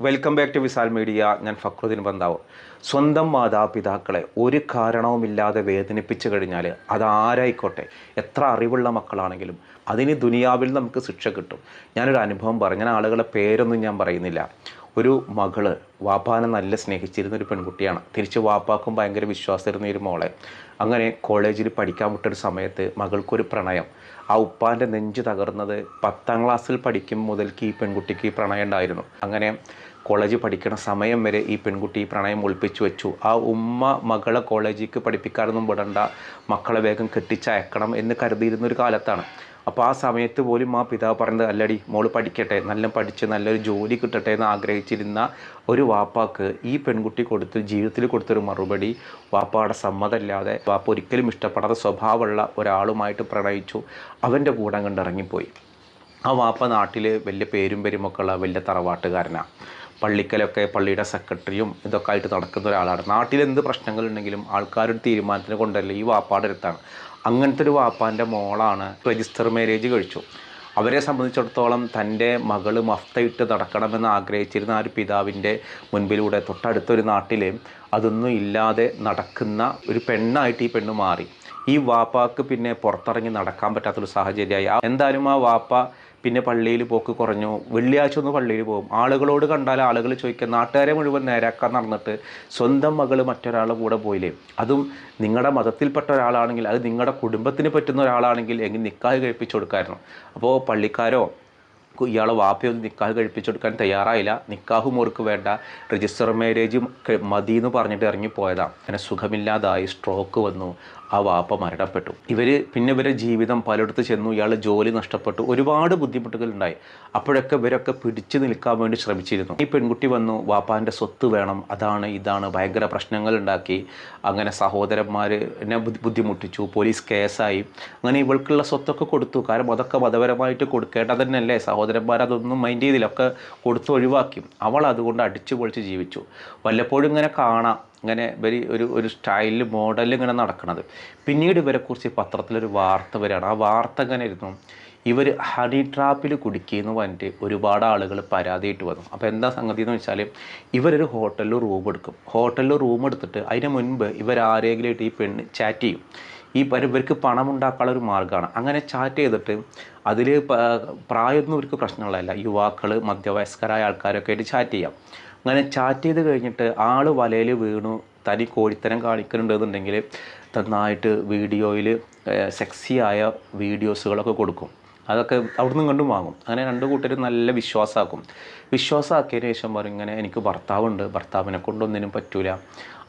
Welcome back to Visal media ഞാൻ ഫക്രുദ്ദീൻ ബന്താവ് സ്വന്തം മാതാപിതാക്കളെ ഒരു കാരണവുമില്ലാതെ വേദനിപ്പിച്ചു കഴിഞ്ഞാൽ അതാരായിക്കോട്ടെ? എത്ര അറിവുള്ള മക്കളാണെങ്കിലും അതിന് ദുനിയാവിൽ നമുക്ക് ശിക്ഷ കിട്ടും. ഞാനൊരു അനുഭവം പറഞ്ഞു ഞാൻ ആളുകളെ പേരൊന്നും ഞാൻ പറയുന്നില്ല. ഒരു മകൾ വാപ്പാനെ നല്ല സ്നേഹിച്ചിരുന്ന ഒരു പെൺകുട്ടിയാണ്. തിരിച്ച് വാപ്പാക്കും ഭയങ്കര വിശ്വാസമായിരുന്ന ഒരു മോളെ. അങ്ങനെ കോളേജിൽ പഠിക്കാൻ വിട്ടൊരു സമയത്ത് മകൾക്കൊരു പ്രണയം. ആ ഉപ്പാന്റെ നെഞ്ച് തകർന്നത് പത്താം ക്ലാസ്സിൽ പഠിക്കും മുതൽക്ക് ഈ പെൺകുട്ടിക്ക് പ്രണയം ഉണ്ടായിരുന്നു. അങ്ങനെ കോളേജ് പഠിക്കുന്ന സമയം വരെ ഈ പെൺകുട്ടി ഈ പ്രണയം ഒളിപ്പിച്ചു വെച്ചു. ആ ഉമ്മ മകളെ കോളേജിലേക്ക് പഠിപ്പിക്കാനൊന്നും വിടണ്ട. മക്കളെ വേഗം കെട്ടിച്ചയക്കണം എന്ന് കരുതിയിരുന്ന ഒരു കാലത്താണ്. അപ്പോൾ ആ സമയത്ത് പോലും ആ പിതാവ് പറഞ്ഞത് അല്ലടി മോൾ പഠിക്കട്ടെ. നല്ല പഠിച്ച് നല്ലൊരു ജോലി കിട്ടട്ടെ എന്ന് ആഗ്രഹിച്ചിരുന്ന ഒരു വാപ്പാക്ക് ഈ പെൺകുട്ടി കൊടുത്ത് ജീവിതത്തിൽ കൊടുത്തൊരു മറുപടി വാപ്പാടെ സമ്മതമില്ലാതെ വാപ്പ ഒരിക്കലും ഇഷ്ടപ്പെടാത്ത സ്വഭാവമുള്ള ഒരാളുമായിട്ട് പ്രണയിച്ചു. അവന്റെ കൂടെ കണ്ടിറങ്ങിപ്പോയി ആ വാപ്പ നാട്ടിൽ വലിയ പേരും പെരുമൊക്കെ ഉള്ള വലിയ തറവാട്ടുകാരനാണ് പള്ളിക്കലൊക്കെ പള്ളിയുടെ സെക്രട്ടറിയും ഇതൊക്കെ ആയിട്ട് നടക്കുന്ന ഒരാളാണ്. നാട്ടിൽ എന്ത് പ്രശ്നങ്ങളുണ്ടെങ്കിലും ആൾക്കാരൊരു തീരുമാനത്തിന് കൊണ്ടല്ല ഈ വാപ്പാടെടുത്താണ്. അങ്ങനത്തെ ഒരു വാപ്പാന്റെ മോളാണ് രജിസ്റ്റർ മാരേജ് കഴിച്ചു. അവരെ സംബന്ധിച്ചിടത്തോളം തന്റെ മകൾ മഫ്തയിട്ട് നടക്കണമെന്ന് ആഗ്രഹിച്ചിരുന്ന ആ ഒരു പിതാവിന്റെ മുൻപിലൂടെ തൊട്ടടുത്തൊരു നാട്ടിൽ അതൊന്നും ഇല്ലാതെ നടക്കുന്ന ഒരു പെണ്ണായിട്ട് ഈ പെണ്ണ് മാറി. ഈ വാപ്പാക്ക് പിന്നെ പുറത്തിറങ്ങി നടക്കാൻ പറ്റാത്തൊരു സാഹചര്യമായി. എന്തായാലും ആ വാപ്പ പിന്നെ പള്ളിയിൽ പോക്ക് കുറഞ്ഞു. വെള്ളിയാഴ്ച ഒന്ന് പള്ളിയിൽ പോകും. ആളുകളോട് കണ്ടാൽ ആളുകൾ ചോദിക്കുക നാട്ടുകാരെ മുഴുവൻ നേരാക്കാൻ നടന്നിട്ട് സ്വന്തം മകൾ മറ്റൊരാളുടെ കൂടെ പോയില്ലേ? അതും നിങ്ങളുടെ മതത്തിൽപ്പെട്ട ഒരാളാണെങ്കിൽ അത് നിങ്ങളുടെ കുടുംബത്തിന് പറ്റുന്ന ഒരാളാണെങ്കിൽ എങ്കിൽ നിക്കാഹ് കഴിപ്പിച്ചു കൊടുക്കായിരുന്നു. അപ്പോൾ പള്ളിക്കാരോ ഇയാളെ വാപ്പയൊന്നും നിക്കാഹ് കഴിപ്പിച്ചു കൊടുക്കാൻ തയ്യാറായില്ല. നിക്കാഹും ഓർക്ക് വേണ്ട. രജിസ്റ്റർ മാരേജും മതി എന്ന് പറഞ്ഞിട്ട് ഇറങ്ങിപ്പോയതാണ് അങ്ങനെ സുഖമില്ലാതായി സ്ട്രോക്ക് വന്നു. ആ വാപ്പ മരണപ്പെട്ടു. ഇവർ പിന്നെ ഇവരെ ജീവിതം പലയിടത്ത് ചെന്നു ഇയാൾ ജോലി നഷ്ടപ്പെട്ടു ഒരുപാട് ബുദ്ധിമുട്ടുകൾ ഉണ്ടായി. അപ്പോഴൊക്കെ ഇവരൊക്കെ പിടിച്ചു നിൽക്കാൻ വേണ്ടി ശ്രമിച്ചിരുന്നു. ഈ പെൺകുട്ടി വന്നു വാപ്പാന്റെ സ്വത്ത് വേണം അതാണ് ഇതാണ് ഭയങ്കര പ്രശ്നങ്ങൾ ഉണ്ടാക്കി അങ്ങനെ സഹോദരന്മാർ എന്നെ ബുദ്ധിമുട്ടിച്ചു പോലീസ് കേസായി. അങ്ങനെ ഇവൾക്കുള്ള സ്വത്തൊക്കെ കൊടുത്തു. കാരണം അതൊക്കെ മതപരമായിട്ട് കൊടുക്കേണ്ടത് തന്നെയല്ലേ? സഹോദരന്മാർ അതൊന്നും മൈൻഡ് ചെയ്തില്ല. ഒക്കെ കൊടുത്ത് ഒഴിവാക്കി. അവൾ അതുകൊണ്ട് അടിച്ചു പൊളിച്ച് ജീവിച്ചു. വല്ലപ്പോഴും ഇങ്ങനെ കാണാം. ഇങ്ങനെ ഇവർ ഒരു ഒരു സ്റ്റൈലിൽ മോഡലിൽ ഇങ്ങനെ നടക്കുന്നത് പിന്നീട് ഇവരെക്കുറിച്ച് പത്രത്തിലൊരു വാർത്ത വരികയാണ്. ആ വാർത്ത ഇങ്ങനെ ഇരുന്നു ഇവർ ഹണി ട്രാപ്പിൽ കുടുക്കിയെന്ന് പറഞ്ഞിട്ട് ഒരുപാട് ആളുകൾ പരാതിയിട്ട് വന്നു. അപ്പോൾ എന്താ സംഗതി എന്ന് വെച്ചാൽ ഇവരൊരു ഹോട്ടലിൽ റൂം എടുക്കും. ഹോട്ടലിൽ റൂം എടുത്തിട്ട് അതിന് മുൻപ് ഇവരാരെങ്കിലുമായിട്ട് ഈ പെണ്ണ് ചാറ്റ് ചെയ്യും. ഈ ഇവർക്ക് പണം ഉണ്ടാക്കാനുള്ള ഒരു മാർഗമാണ്. അങ്ങനെ ചാറ്റ് ചെയ്തിട്ട് അതിൽ പ്രായമൊന്നും ഇവർക്ക് പ്രശ്നമുള്ളതല്ല. യുവാക്കൾ മധ്യവയസ്കരായ ആൾക്കാരൊക്കെ ആയിട്ട് ചാറ്റ് ചെയ്യാം. അങ്ങനെ ചാറ്റ് ചെയ്ത് കഴിഞ്ഞിട്ട് ആൾ വലയിൽ വീണു. തനി കോഴിത്തരം കാണിക്കുന്നുണ്ടെന്നുണ്ടെങ്കിൽ നന്നായിട്ട് വീഡിയോയിൽ സെക്സിയായ വീഡിയോസുകളൊക്കെ കൊടുക്കും. അതൊക്കെ അവിടുന്ന് കണ്ടും വാങ്ങും. അങ്ങനെ രണ്ട് കൂട്ടരും നല്ല വിശ്വാസമാക്കും വിശ്വാസമാക്കിയതിന് ശേഷം പറയും ഇങ്ങനെ എനിക്ക് ഭർത്താവുണ്ട്. ഭർത്താവിനെ കൊണ്ടൊന്നിനും പറ്റൂല.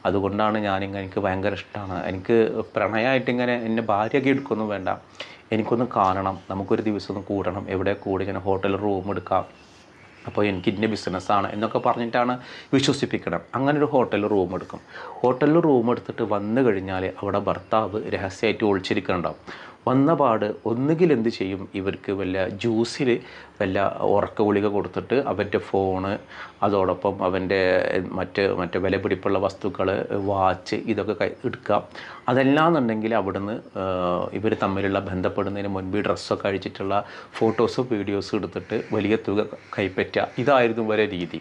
അതുകൊണ്ടാണ് ഞാനിങ്ങനെ എനിക്ക് ഭയങ്കര ഇഷ്ടമാണ് എനിക്ക് പ്രണയമായിട്ട് ഇങ്ങനെ എന്നെ ഭാര്യയൊക്കെ എടുക്കൊന്നും വേണ്ട. എനിക്കൊന്ന് കാണണം. നമുക്കൊരു ദിവസം ഒന്ന് കൂടണം. എവിടെ കൂടി? ഇങ്ങനെ ഹോട്ടൽ റൂം എടുക്കാം. അപ്പോൾ എനിക്ക് ഇന്ന ബിസിനസ്സാണ് എന്നൊക്കെ പറഞ്ഞിട്ടാണ് വിശ്വസിപ്പിക്കണം. അങ്ങനെ ഒരു ഹോട്ടലിൽ റൂം എടുക്കും. ഹോട്ടലിൽ റൂം എടുത്തിട്ട് വന്നു കഴിഞ്ഞാൽ അവിടെ ഭർത്താവ് രഹസ്യമായിട്ട് ഒളിച്ചിരിക്കുന്നുണ്ടാവും. വന്ന പാട് ഒന്നുകിൽ എന്ത് ചെയ്യും? ഇവർക്ക് വല്ല ജ്യൂസിൽ വല്ല ഉറക്ക ഗുളിക കൊടുത്തിട്ട് അവന്റെ ഫോണ് അതോടൊപ്പം അവന്റെ മറ്റ് മറ്റ് വില പിടിപ്പുള്ള വസ്തുക്കൾ വാച്ച് ഇതൊക്കെ കൈ എടുക്കാം അതല്ലാന്നുണ്ടെങ്കിൽ അവിടുന്ന് ഇവർ തമ്മിലുള്ള ബന്ധപ്പെടുന്നതിന് മുൻപ് ഡ്രസ്സൊക്കെ അഴിച്ചിട്ടുള്ള ഫോട്ടോസും വീഡിയോസും എടുത്തിട്ട് വലിയ തുക കൈപ്പറ്റുക. ഇതായിരുന്നു വരെ രീതി.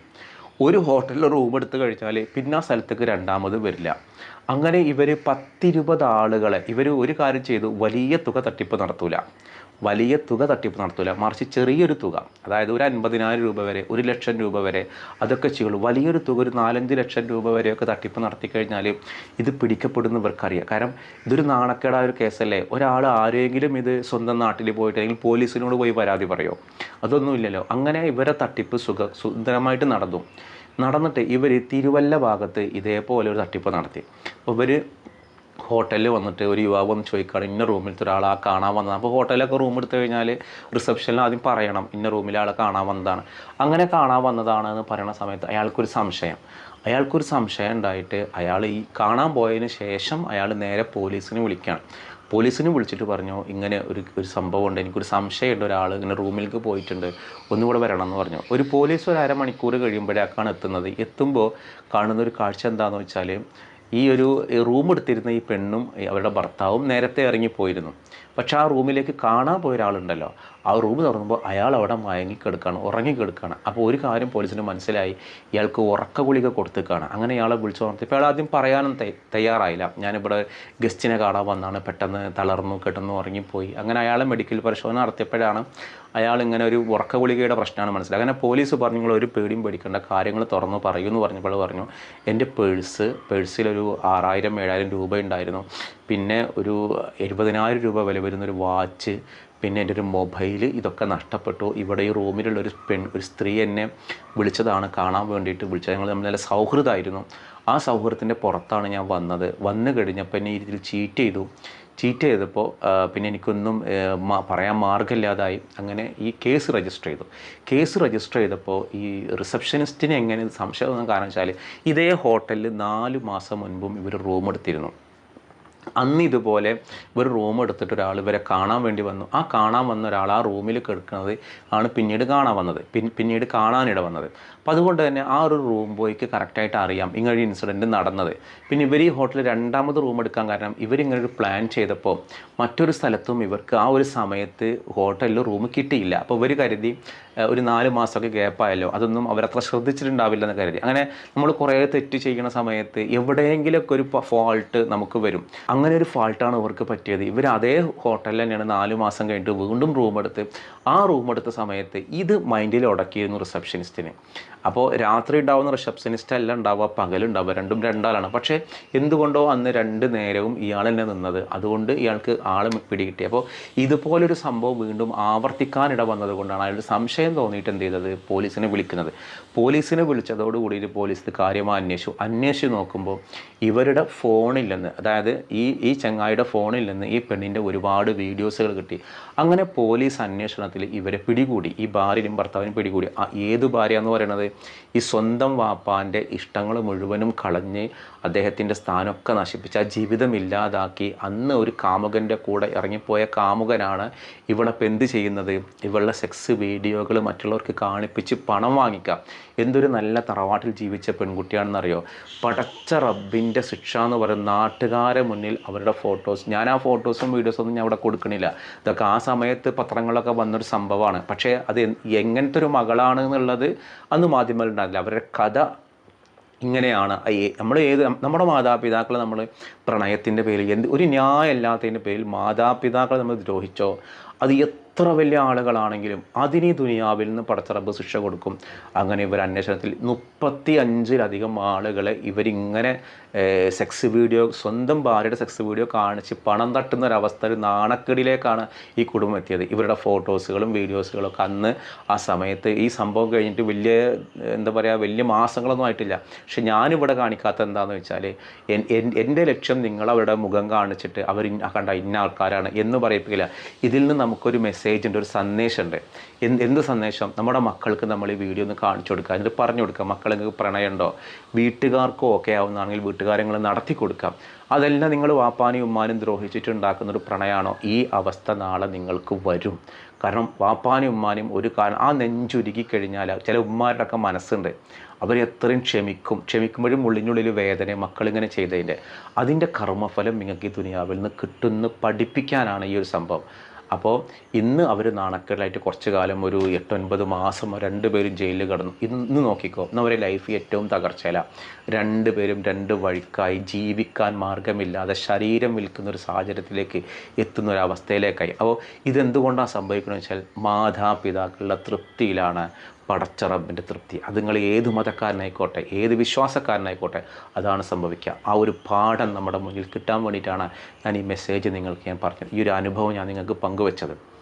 ഒരു ഹോട്ടലിൽ റൂം എടുത്ത് കഴിച്ചാൽ പിന്നെ ആ സ്ഥലത്തേക്ക് രണ്ടാമത് വരില്ല. അങ്ങനെ ഇവർ പത്തിരുപത് ആളുകളെ ഇവർ ഒരു കാര്യം ചെയ്തു വലിയ തുക തട്ടിപ്പ് നടത്തൂല. വലിയ തുക തട്ടിപ്പ് നടത്തൂല. മറിച്ച് ചെറിയൊരു തുക അതായത് ഒരു അൻപതിനായിരം രൂപ വരെ ഒരു ലക്ഷം രൂപ വരെ അതൊക്കെ ചെയ്യുള്ളൂ. വലിയൊരു തുക ഒരു നാലഞ്ച് ലക്ഷം രൂപ വരെയൊക്കെ തട്ടിപ്പ് നടത്തി കഴിഞ്ഞാൽ ഇത് പിടിക്കപ്പെടുന്ന ഇവർക്കറിയാം കാരണം ഇതൊരു നാണക്കേടായ ഒരു കേസല്ലേ? ഒരാൾ ആരെങ്കിലും ഇത് സ്വന്തം നാട്ടിൽ പോയിട്ട് അല്ലെങ്കിൽ പോലീസിനോട് പോയി പരാതി പറയോ? അതൊന്നുമില്ലല്ലോ. അങ്ങനെ ഇവരെ തട്ടിപ്പ് സുഖ സുന്ദരമായിട്ട് നടന്നു. നടന്നിട്ട് ഇവർ തിരുവല്ല ഭാഗത്ത് ഇതേപോലെ ഒരു തട്ടിപ്പ് നടത്തി. അപ്പോൾ ഇവർ ഹോട്ടലിൽ വന്നിട്ട് ഒരു യുവാവ് വന്ന് ചോദിക്കുകയാണ് ഇന്ന റൂമിലത്തെ ഒരാളെ കാണാൻ വന്നതാണ്. അപ്പോൾ ഹോട്ടലിലൊക്കെ റൂം എടുത്തു കഴിഞ്ഞാൽ റിസപ്ഷനിൽ ആദ്യം പറയണം ഇന്ന റൂമിലെ ആളെ കാണാൻ വന്നതാണ്. അങ്ങനെ കാണാൻ വന്നതാണ് എന്ന് പറയുന്ന സമയത്ത് അയാൾക്കൊരു സംശയം. അയാൾക്കൊരു സംശയം ഉണ്ടായിട്ട് അയാൾ ഈ കാണാൻ പോയതിന് ശേഷം അയാൾ നേരെ പോലീസിനെ വിളിക്കുകയാണ് പോലീസിനെ വിളിച്ചിട്ട് പറഞ്ഞു ഇങ്ങനെ ഒരു ഒരു സംഭവമുണ്ട് എനിക്കൊരു സംശയമുണ്ട് ഒരാൾ ഇങ്ങനെ റൂമിലേക്ക് പോയിട്ടുണ്ട് ഒന്നുകൂടെ വരണം എന്ന് പറഞ്ഞു. ഒരു പോലീസ് ഒരു അരമണിക്കൂർ കഴിയുമ്പോഴേക്കാണ് എത്തുന്നത്. എത്തുമ്പോൾ കാണുന്ന ഒരു കാഴ്ച എന്താണെന്ന് വെച്ചാൽ ഈ ഒരു റൂം എടുത്തിരുന്ന ഈ പെണ്ണും അവരുടെ ഭർത്താവും നേരത്തെ ഇറങ്ങിപ്പോയിരുന്നു. പക്ഷേ ആ റൂമിലേക്ക് കാണാൻ പോയ ഒരാളുണ്ടല്ലോ ആ റൂം തുറന്നുമ്പോൾ അയാൾ അവിടെ മയങ്ങിക്കെടുക്കുകയാണ് ഉറങ്ങിക്കെടുക്കുകയാണ് അപ്പോൾ ഒരു കാര്യം പോലീസിന് മനസ്സിലായി. ഇയാൾക്ക് ഉറക്ക ഗുളിക കൊടുത്തേക്കാണ്. അങ്ങനെ ഇയാളെ വിളിച്ചു പറഞ്ഞപ്പോൾ അയാൾ ആദ്യം പറയാനും തയ്യ- തയ്യാറായില്ല. ഞാനിവിടെ ഗസ്റ്റിനെ കാണാൻ വന്നാണ്. പെട്ടെന്ന് തളർന്നു കിടന്നു ഉറങ്ങിപ്പോയി. അങ്ങനെ അയാളെ മെഡിക്കൽ പരിശോധന നടത്തിയപ്പോഴാണ് അയാൾ ഇങ്ങനെ ഒരു ഉറക്ക ഗുളികയുടെ പ്രശ്നമാണ് മനസ്സിലായത്. അങ്ങനെ പോലീസ് പറഞ്ഞു നിങ്ങൾ ഒരു പേടിയും പേടിക്കേണ്ട. കാര്യങ്ങൾ തുറന്നു പറയൂ എന്ന് പറഞ്ഞപ്പോൾ പറഞ്ഞു എന്റെ പേഴ്സ് പേഴ്സിലൊരു ആറായിരം ഏഴായിരം രൂപ ഉണ്ടായിരുന്നു പിന്നെ ഒരു എഴുപതിനായിരം രൂപ വില വരുന്നൊരു വാച്ച് പിന്നെ എന്റെ ഒരു മൊബൈൽ ഇതൊക്കെ നഷ്ടപ്പെട്ടു. ഇവിടെ ഈ റൂമിലുള്ള ഒരു പെൺ ഒരു സ്ത്രീ എന്നെ വിളിച്ചതാണ് കാണാൻ വേണ്ടിയിട്ട് വിളിച്ചത്. ഞങ്ങൾ തമ്മിൽ നല്ല സൗഹൃദമായിരുന്നു. ആ സൗഹൃദത്തിന്റെ പുറത്താണ് ഞാൻ വന്നത്. വന്നു കഴിഞ്ഞപ്പോൾ എന്നെ രീതിയിൽ ചീറ്റ് ചെയ്തു. ചീറ്റ് ചെയ്തപ്പോൾ പിന്നെ എനിക്കൊന്നും പറയാൻ മാർഗമില്ലാതായി അങ്ങനെ ഈ കേസ് രജിസ്റ്റർ ചെയ്തു. കേസ് രജിസ്റ്റർ ചെയ്തപ്പോൾ ഈ റിസപ്ഷനിസ്റ്റിനെ എങ്ങനെ സംശയം കാരണം വെച്ചാൽ ഇതേ ഹോട്ടലിൽ നാല് മാസം മുൻപും ഇവർ റൂം എടുത്തിരുന്നു അന്ന് ഇതുപോലെ ഒരു റൂം എടുത്തിട്ട് ഒരാൾ ഇവരെ കാണാൻ വേണ്ടി വന്നു. ആ കാണാൻ വന്ന ഒരാൾ ആ റൂമിൽ കിടക്കുന്നത് ആണ് പിന്നീട് കാണാൻ വന്നത്. പിന്നീട് കാണാനിട വന്നത്. അപ്പോൾ അതുകൊണ്ട് തന്നെ ആ ഒരു റൂം ബോയ്ക്ക് കറക്റ്റായിട്ട് അറിയാം ഇങ്ങനൊരു ഇൻസിഡന്റ് നടന്നത്. പിന്നെ ഇവർ ഈ ഹോട്ടലിൽ രണ്ടാമത് റൂം എടുക്കാൻ കാരണം ഇവരിങ്ങനെ ഒരു പ്ലാൻ ചെയ്തപ്പോൾ മറ്റൊരു സ്ഥലത്തും ഇവർക്ക് ആ ഒരു സമയത്ത് ഹോട്ടലിൽ റൂം കിട്ടിയില്ല. അപ്പോൾ ഇവർ കരുതി ഒരു നാല് മാസമൊക്കെ ഗ്യാപ്പായല്ലോ അതൊന്നും അവരത്ര ശ്രദ്ധിച്ചിട്ടുണ്ടാവില്ല എന്ന് കരുതി. അങ്ങനെ നമ്മൾ കുറേ തെറ്റ് ചെയ്യുന്ന സമയത്ത് എവിടെയെങ്കിലുമൊക്കെ ഒരു ഫോൾട്ട് നമുക്ക് വരും. അങ്ങനെ ഒരു ഫോൾട്ടാണ് ഇവർക്ക് പറ്റിയത്. ഇവർ അതേ ഹോട്ടലിൽ തന്നെയാണ് നാല് മാസം കഴിഞ്ഞിട്ട് വീണ്ടും റൂം എടുത്ത് ആ റൂം എടുത്ത സമയത്ത് ഇത് മൈൻഡിൽ ഉടക്കിയിരുന്നു റിസപ്ഷനിസ്റ്റിന് അപ്പോൾ രാത്രി ഉണ്ടാവുന്ന റിസപ്ഷനിസ്റ്റ് അല്ല ഉണ്ടാവുക പകലുണ്ടാവുക രണ്ടും രണ്ടാളാണ്. പക്ഷേ എന്തുകൊണ്ടോ അന്ന് രണ്ട് നേരവും ഇയാൾ തന്നെ നിന്നത്. അതുകൊണ്ട് ഇയാൾക്ക് ആൾ പിടികിട്ടി. അപ്പോൾ ഇതുപോലൊരു സംഭവം വീണ്ടും ആവർത്തിക്കാനിട വന്നത് കൊണ്ടാണ് അയാളുടെ സംശയം തോന്നിയിട്ട് എന്ത് ചെയ്തത്? പോലീസിനെ വിളിക്കുന്നത്. പോലീസിനെ വിളിച്ചതോടുകൂടി പോലീസ് കാര്യമായി അന്വേഷിച്ചു. അന്വേഷിച്ച് നോക്കുമ്പോൾ ഇവരുടെ ഫോണിൽ നിന്ന് അതായത് ഈ ഈ ചങ്ങായിയുടെ ഫോണിൽ നിന്ന് ഈ പെണ്ണിന്റെ ഒരുപാട് വീഡിയോസുകൾ കിട്ടി. അങ്ങനെ പോലീസ് അന്വേഷണത്തിൽ ഇവരെ പിടികൂടി. ഈ ഭാര്യയും ഭർത്താവിനും പിടികൂടി. ഏത് ഭാര്യ എന്ന് പറയുന്നത് ഈ സ്വന്തം വാപ്പാന്റെ ഇഷ്ടങ്ങൾ മുഴുവനും കളഞ്ഞ് അദ്ദേഹത്തിന്റെ സ്ഥാനമൊക്കെ നശിപ്പിച്ച് ആ ജീവിതം ഇല്ലാതാക്കി അന്ന് ഒരു കാമുകന്റെ കൂടെ ഇറങ്ങിപ്പോയ കാമുകനാണ് ഇവളെ ഇപ്പം എന്ത് ചെയ്യുന്നത്? ഇവളുടെ സെക്സ് വീഡിയോകൾ മറ്റുള്ളവർക്ക് കാണിപ്പിച്ച് പണം വാങ്ങിക്കാം. എന്തൊരു നല്ല തറവാട്ടിൽ ജീവിച്ച പെൺകുട്ടിയാണെന്നറിയോ? പടച്ച റബ്ബിന്റെ ശിക്ഷ എന്ന് പറയുന്ന നാട്ടുകാരെ മുന്നിൽ അവരുടെ ഫോട്ടോസ് ഞാൻ ആ ഫോട്ടോസും വീഡിയോസും ഒന്നും ഞാൻ അവിടെ കൊടുക്കണില്ല. ഇതൊക്കെ ആ സമയത്ത് പത്രങ്ങളൊക്കെ വന്നൊരു സംഭവമാണ്. പക്ഷേ അത് എങ്ങനത്തെ ഒരു മകളാണ് എന്നുള്ളത് അന്ന് മാധ്യമങ്ങളിൽ ഉണ്ടാകില്ല അവരുടെ കഥ ഇങ്ങനെയാണ്. നമ്മൾ ഏത് നമ്മുടെ മാതാപിതാക്കൾ നമ്മൾ പ്രണയത്തിന്റെ പേരിൽ എന്ത് ഒരു ന്യായമല്ലാത്തതിന്റെ പേരിൽ മാതാപിതാക്കളെ നമ്മൾ ദ്രോഹിച്ചോ അത് എത്ര വലിയ ആളുകളാണെങ്കിലും അതിന് ദുനിയാവിൽ നിന്ന് പടച്ചറബ് ശിക്ഷ കൊടുക്കും. അങ്ങനെ ഇവർ അന്വേഷണത്തിൽ മുപ്പത്തി അഞ്ചിലധികം ആളുകളെ ഇവരിങ്ങനെ സെക്സ് വീഡിയോ സ്വന്തം ഭാര്യയുടെ സെക്സ് വീഡിയോ കാണിച്ച് പണം തട്ടുന്ന ഒരവസ്ഥ ഒരു നാണക്കേടിലേക്കാണ് ഈ കുടുംബം എത്തിയത്. ഇവരുടെ ഫോട്ടോസുകളും വീഡിയോസുകളും ഒക്കെ അന്ന് ആ സമയത്ത് ഈ സംഭവം കഴിഞ്ഞിട്ട് വലിയ എന്താ പറയുക വലിയ മാസങ്ങളൊന്നും ആയിട്ടില്ല. പക്ഷെ ഞാനിവിടെ കാണിക്കാത്ത എന്താണെന്ന് വെച്ചാൽ എൻ- എൻ- എന്റെ ലക്ഷ്യം നിങ്ങളവരുടെ മുഖം കാണിച്ചിട്ട് അവർ കണ്ട ഇന്ന ആൾക്കാരാണ് എന്ന് പറയിപ്പിക്കില്ല. ഇതിൽ നിന്ന് നമുക്കൊരു മെസ്സേജ് ഉണ്ട് ഒരു സന്ദേശമുണ്ട്. എന്ത് എന്ത് സന്ദേശം? നമ്മുടെ മക്കൾക്ക് നമ്മൾ ഈ വീഡിയോ ഒന്ന് കാണിച്ചു കൊടുക്കുക. എന്നിട്ട് പറഞ്ഞു കൊടുക്കുക. മക്കൾ നിങ്ങൾക്ക് പ്രണയമുണ്ടോ? വീട്ടുകാർക്കും ഓക്കെ ആവുന്നതാണെങ്കിൽ വീട്ടുകാരങ്ങൾ നടത്തി കൊടുക്കാം. അതെല്ലാം നിങ്ങൾ വാപ്പാനും ഉമ്മാനും ദ്രോഹിച്ചിട്ടുണ്ടാക്കുന്ന ഒരു പ്രണയമാണോ? ഈ അവസ്ഥ നാളെ നിങ്ങൾക്ക് വരും. കാരണം വാപ്പാനും ഉമ്മാനും ഒരു കാരണം ആ നെഞ്ചുരുക്കി കഴിഞ്ഞാൽ ചില ഉമ്മാരുടെ ഒക്കെ മനസ്സുണ്ട്. അവർ എത്രയും ക്ഷമിക്കും. ക്ഷമിക്കുമ്പോഴും ഉള്ളിനുള്ളിൽ വേദന മക്കളിങ്ങനെ ചെയ്തതിന്റെ. അതിന്റെ കർമ്മഫലം നിങ്ങൾക്ക് ഈ ദുനിയാവിൽ നിന്ന് കിട്ടുന്ന പഠിപ്പിക്കാനാണ് ഈ ഒരു സംഭവം. അപ്പോൾ ഇന്ന് അവർ നാണക്കേടായിട്ട് കുറച്ച് കാലം ഒരു എട്ടൊൻപത് മാസം രണ്ടുപേരും ജയിലിൽ കിടന്നു. ഇന്ന് നോക്കിക്കോ ഇന്ന് അവരെ ലൈഫ് ഏറ്റവും തകർച്ചയില്ല രണ്ട് പേരും രണ്ട് വഴിക്കായി ജീവിക്കാൻ മാർഗമില്ലാതെ ശരീരം വിൽക്കുന്ന ഒരു സാഹചര്യത്തിലേക്ക് എത്തുന്ന ഒരു അവസ്ഥയിലേക്കായി. അപ്പോൾ ഇതെന്തുകൊണ്ടാണ് സംഭവിക്കുന്നത് വെച്ചാൽ മാതാപിതാക്കളുടെ തൃപ്തിയിലാണ്. പടച്ച റബ്ബിന്റെ തൃപ്തി. അത് നിങ്ങൾ ഏത് മതക്കാരനായിക്കോട്ടെ ഏത് വിശ്വാസക്കാരനായിക്കോട്ടെ അതാണ് സംഭവിക്കുക. ആ ഒരു പാഠം നമ്മുടെ മുന്നിൽ കിട്ടാൻ വേണ്ടിയിട്ടാണ് ഞാൻ ഈ മെസ്സേജ് നിങ്ങൾക്ക് ഞാൻ പറഞ്ഞത്. ഈ ഒരു അനുഭവം ഞാൻ നിങ്ങൾക്ക് പങ്കുവെച്ചത്.